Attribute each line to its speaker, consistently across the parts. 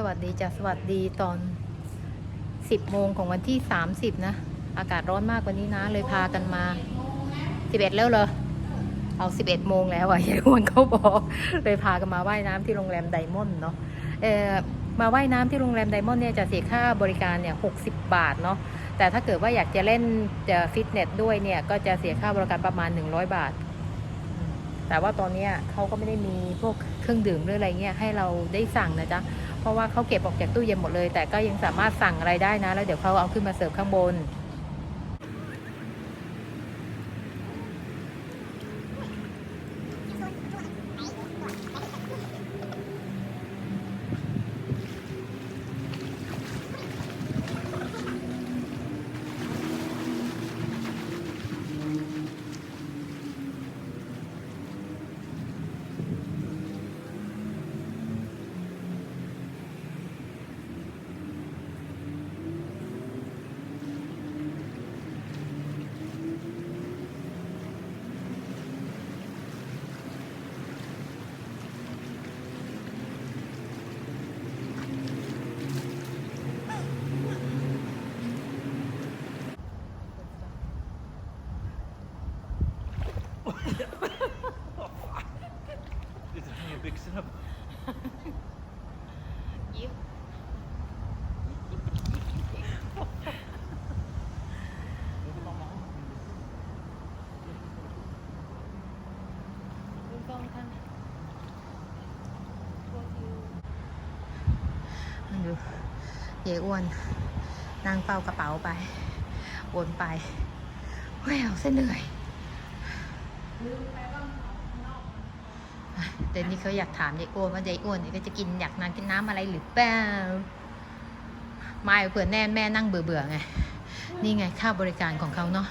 Speaker 1: สวัสดีจ้ะสวัสดีตอน 10โมงของวันที่ 30 นะ อากาศร้อนมากกว่านี้นะ เลยพากันมา 11 แล้วเหรอ เอา 11 โมงแล้วอะยายอ้วนเขาบอก เลยพากันมาว่ายน้ำที่โรงแรมไดมอนด์เนาะเออมาว่ายน้ำที่โรงแรมไดมอนด์เนี่ยจะเสียค่าบริการเนี่ย 60 บาทเนาะแต่ถ้าเกิดว่าอยากจะเล่นจะฟิตเนสด้วยเนี่ย ก็จะเสียค่าบริการประมาณ 100 บาท แต่ว่าตอนนี้เขาก็ไม่ได้มีพวกเครื่องดื่มหรืออะไรเงี้ยให้เราได้สั่งนะจ๊ะ ราะว่าเขาเก็บออกจากตู้เย็นหมดเลย แต่ก็ยังสามารถสั่งอะไรได้นะ แล้วเดี๋ยวเขาเอาขึ้นมาเสิร์ฟข้างบน
Speaker 2: Du drar ner byxorna.
Speaker 1: ยิ้มดูกล้องค่ะดูเยอ้วนนั่งเฝ้ากระเป๋าไป วนไปแหววเส้นเหนื่อย เดี๋ยวนี้เขาอยากถามยายอ้วนว่ายายอ้วนเนี่ยก็จะกินอยากนางกินน้ำอะไรหรือเปล่าไม่เผื่อแน่แม่นั่งเบื่อเบื่อๆไง นี่ไงค่าบริการของเขาเนาะ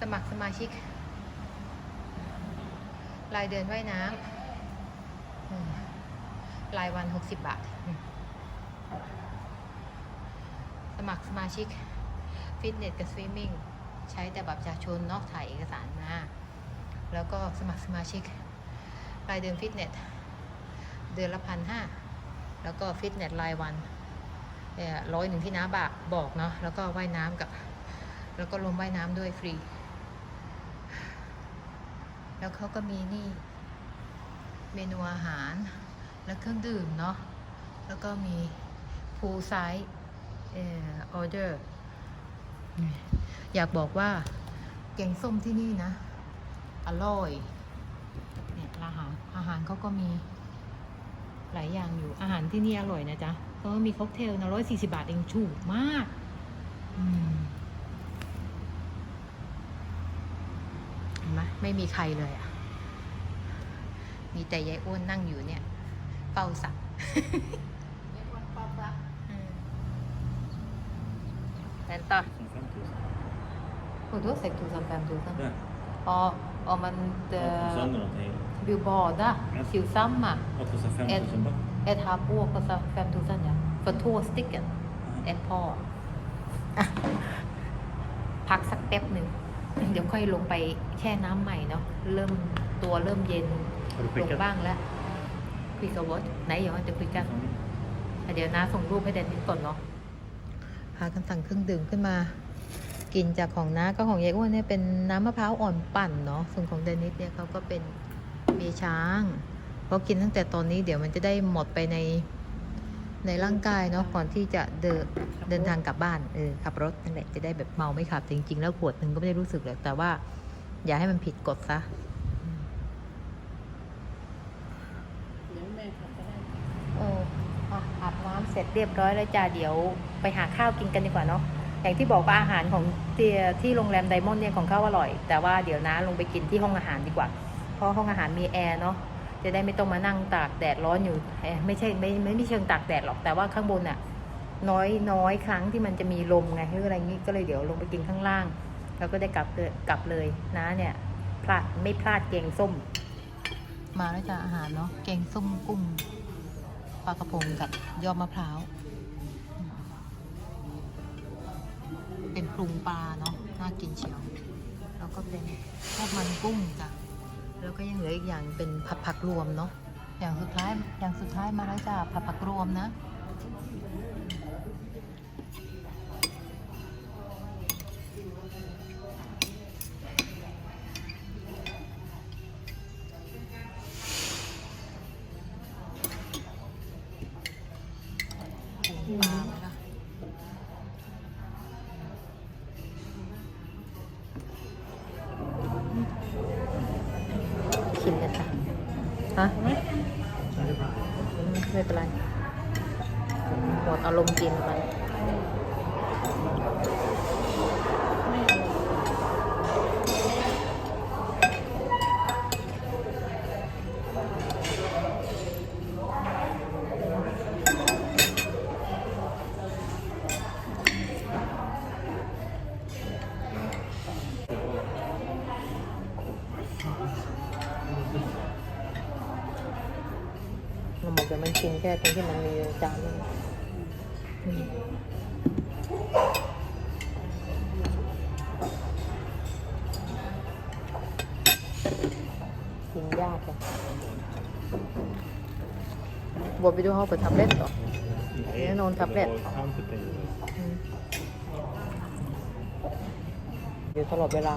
Speaker 1: สมัครสมาชิก รายเดือนว่ายน้ำอืมรายวัน60บาทอืมสมัครสมาชิก ฟิตเนสกับสวิมมิ่ง ใช้แต่บัตรประชาชนเนอกถ่ายเอกสารมา แล้วก็สมัครสมาชิกรายเดือนฟิตเนส เดือนละพันห้าแล้วก็ฟิตเนสรายวันร้อยหนึ่งที่น้าบากบอกเนาะแล้วก็ว่ายน้ำกับ แล้วก็ลงว่ายน้ำด้วยฟรี แล้วเขาก็มีนี่เมนูอาหารและเครื่องดื่มเนาะแล้วก็มีพูลไซด์เอ่อออเดอร์ อยากบอกว่าแกงส้มที่นี่นะ อร่อยเนี่ยอาหารอาหารเขาก็มีหลายอย่างอยู่อาหารที่นี่อร่อยนะจ๊ะเขาก็มีค็อกเทลนะร้อยสี่สิบาทเองถูกมากอืมเห็นไหมไม่มีใครเลยอะ มีแต่ยายอ้วนนั่งอยู่เนี่ยเฝ้าสัก Vänta. Och då 6 000, 5 000?
Speaker 2: Där.
Speaker 1: Ja, om man
Speaker 2: Ja,
Speaker 1: eh,
Speaker 2: sönder någonting.
Speaker 1: vill bada
Speaker 2: Ja.
Speaker 1: tillsammans.
Speaker 2: Vad kostar 5
Speaker 1: Ett,
Speaker 2: 000 baht?
Speaker 1: ett halvår kostar 5 000 ja. För två stycken. Ett par. อะพักสักแป๊บหนึ่ง เดี๋ยวค่อยลงไปแช่น้ำใหม่เนาะ เริ่มตัวเริ่มเย็น
Speaker 2: Har du
Speaker 1: ลง
Speaker 2: skickat?
Speaker 1: บ้างแล้ว คุยกับวอตไหนเดี๋ยวจะคุยกัน เดี๋ยวน้าส่งรูปให้แดนนิสก่อนเนาะ พากันสั่งเครื่องดื่มขึ้นมา กินจากของน้าก็ของยายอ้วนเนี่ยเป็นน้ำมะพร้าวอ่อนปั่นเนาะส่วนของเดนิสเนี่ยเขาก็เป็นเบียร์ช้างเพราะกินตั้งแต่ตอนนี้เดี๋ยวมันจะได้หมดไปในในร่างกายเนาะก่อนที่จะเดินเดินทางกลับบ้านเออขับรถนั่นแหละจะได้แบบเมาไม่ขับจริง ๆ แล้วขวดหนึ่งก็ไม่ได้รู้สึกเลยแต่ว่า อย่าให้มันผิดกฎซะเอออะอาบน้ำเสร็จเรียบร้อยแล้วจ้าเดี๋ยวไปหาข้าวกินกันดีกว่าเนาะ อย่างที่บอกว่าอาหารของเตียที่โรงแรมไดมอนด์เนี่ยของเขาอร่อย แต่ว่าเดี๋ยวนะลงไปกินที่ห้องอาหารดีกว่า เพราะห้องอาหารมีแอร์เนาะจะได้ไม่ต้องมานั่งตากแดดร้อนอยู่ไม่ใช่ไม่ไม่ไม่เชิงตากแดดหรอกแต่ว่าข้างบนน่ะน้อยน้อยครั้งที่มันจะมีลมไงหรืออะไรงี้ก็เลยเดี๋ยวลงไปกินข้างล่าง แล้วก็ได้กลับกลับเลยนะเนี่ยพลาดไม่พลาดแกงส้ม มาแล้วจ้าอาหารเนาะแกงส้มกุ้งปลากระพงกับยอดมะพร้าว เป็นปรุงปลาเนาะน่ากินเชียว แล้วก็เป็นทอดมันกุ้งจ้ะแล้วก็ยังเหลืออีกอย่างเป็นผัดผักรวมเนาะอย่างสุดท้ายอย่างสุดท้ายมาแล้วจ้ะผัดผักรวมนะ กินกันค่ะฮะไม่เป็นไรหมดอารมณ์กินไป มันบอกแต่มันกินแค่ตรงที่มันมีจานนึงอืมกินยากเลยบวกไปดูห้องเปิดแท็บเล็ตเหรอ
Speaker 2: Nej,
Speaker 1: Det är någon tablett.
Speaker 2: det var amfetamin.
Speaker 1: อืมอยู่ตลอดเวลา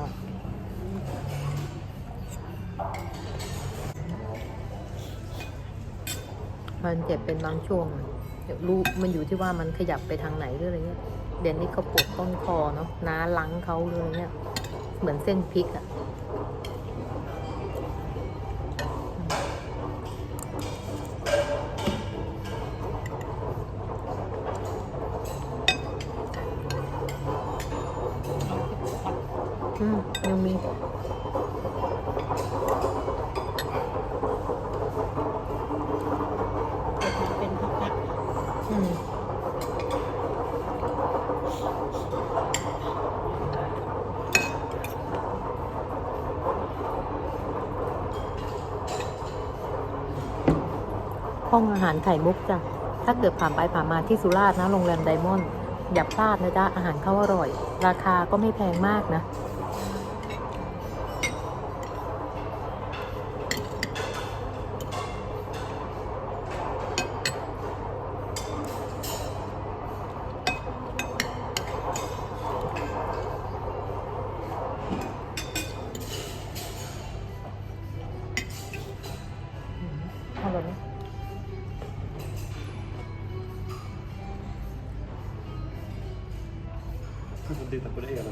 Speaker 1: มันเจ็บเป็นบางช่วงเดี๋ยวรู้มันอยู่ที่ว่ามันขยับไปทางไหนหรืออะไรเงี้ยเดี๋ยวนี้เขาปวดต้นคอเนาะน้าลังเขาหรือะไรเงี้ยเหมือนเส้นพลิกอะอืมยังมี
Speaker 3: เป็นพัก
Speaker 1: อืม ห้องอาหารไข่มุกจ้ะ ถ้าเกิดผ่านไปผ่านมาที่สุราษฎร์นะโรงแรมไดมอนด์อย่าพลาดนะจ๊ะอาหารเขาอร่อย ราคาก็ไม่แพงมากนะ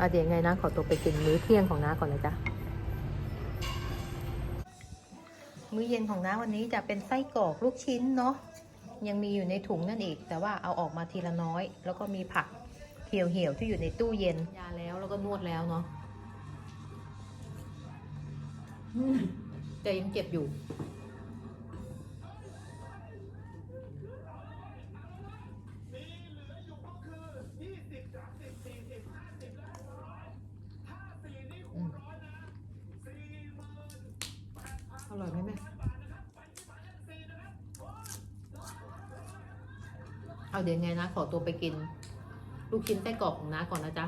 Speaker 1: หนูว่าอืม
Speaker 3: ๆเล็ก
Speaker 1: อืมอะเดี๋ยวยังไงนะขอตัวไปกินมื้อเที่ยงของน้าก่อนนะจ๊ะมื้อเย็นของน้าวันนี้จะเป็นไส้กรอกลูกชิ้นเนาะยังมีอยู่ในถุงนั่นอีก แต่ว่าเอาออกมาทีละน้อย แล้วก็มีผักเหี่ยวๆที่อยู่ในตู้เย็นยาแล้วแล้วก็นวดแล้วเนาะอืมแต่ยังเจ็บอยู่ อร่อยไหมแม่เอาเดี๋ยวไงนะ ขอตัวไปกิน ลูกชิ้นไส้กรอกของน้าก่อนนะจ๊ะ